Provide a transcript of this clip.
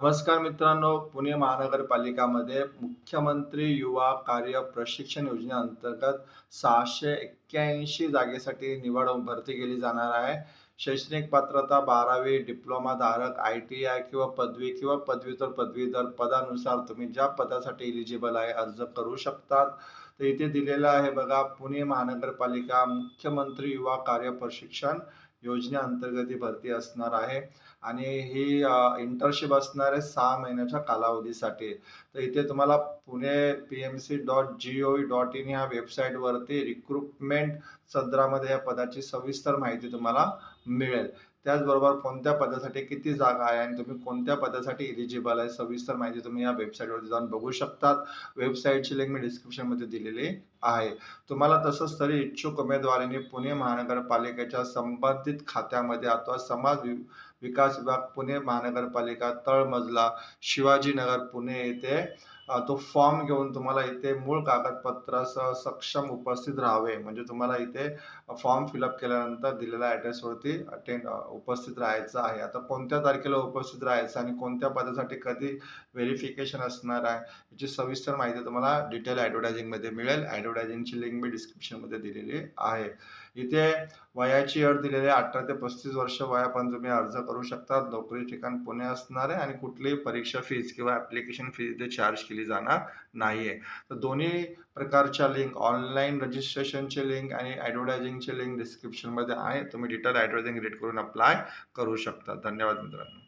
नमस्कार मित्रांनो पुणे महानगरपालिकामध्ये मुख्यमंत्री युवा कार्य प्रशिक्षण योजनेअंतर्गत सहाशे एक्क्याऐंशी जागेसाठी निवड भरती केली जाणार आहे. शैक्षणिक पात्रता बारावी डिप्लोमा धारक आय टी आय किंवा पदवी किंवा पदव्युत्तर पदवीधर पदानुसार तुम्ही ज्या पदासाठी इलिजिबल आहे अर्ज करू शकतात. तर इथे दिलेलं आहे बघा पुणे महानगरपालिका मुख्यमंत्री युवा कार्य प्रशिक्षण योजनेअंतर्गत ही भरती असणार आहे. आणि ही इंटर्नशिप असणार आहे सहा महिन्याच्या कालावधीसाठी. तर इथे तुम्हाला Pune P M C dot G O dot in ह्या वेबसाईटवरती रिक्रुटमेंट सदरामध्ये या पदाची सविस्तर माहिती तुम्हाला मिळेल. त्याचबरोबर कोणत्या पदासाठी किती जागा आहे आणि तुम्ही कोणत्या पदासाठी एलिजिबल आहे सविस्तर माहिती तुम्ही या वेबसाईटवरती जाऊन बघू शकतात. वेबसाईटची लिंक मी डिस्क्रिप्शनमध्ये दिलेली आहे. तुम्हाला तसंच तरी इच्छुक उमेदवारांनी पुणे महानगरपालिकेच्या संबंधित खात्यामध्ये अथवा समाज विकास विभाग पुणे महानगरपालिका तळमजला शिवाजीनगर पुणे येथे तो फॉर्म घेऊन तुम्हाला इथे मूळ कागदपत्रासह सक्षम उपस्थित राहावे. म्हणजे तुम्हाला इथे फॉर्म फिलअप केल्यानंतर दिलेल्या ॲड्रेसवरती अटेंड उपस्थित राहायचं आहे. आता कोणत्या तारखेला उपस्थित राहायचं आणि कोणत्या पदासाठी कधी व्हेरिफिकेशन असणार आहे याची सविस्तर माहिती तुम्हाला डिटेल ॲडव्हर्टायझिंगमध्ये मिळेल. ॲडव्हर्टायझिंगची लिंक मी डिस्क्रिप्शनमध्ये दिलेली आहे. इथे वयाची अट दिलेली आहे अठरा ते पस्तीस वर्ष वयापर्यंत तुम्ही अर्ज करू शकता नोकरी ठिकाण पुणे असणार आहे आणि कुठलीही परीक्षा फीज किंवा ॲप्लिकेशन फीज इथे चार्ज केली जाणार नाही आहे तर दोन्ही प्रकारच्या लिंक ऑनलाईन रजिस्ट्रेशनचे लिंक आणि ॲडव्हर्टायझिंगचे लिंक डिस्क्रिप्शनमध्ये आहे. तुम्ही डिटेल ॲडव्हर्टायझिंग रेट करून अप्लाय करू शकता. धन्यवाद मित्रांनो.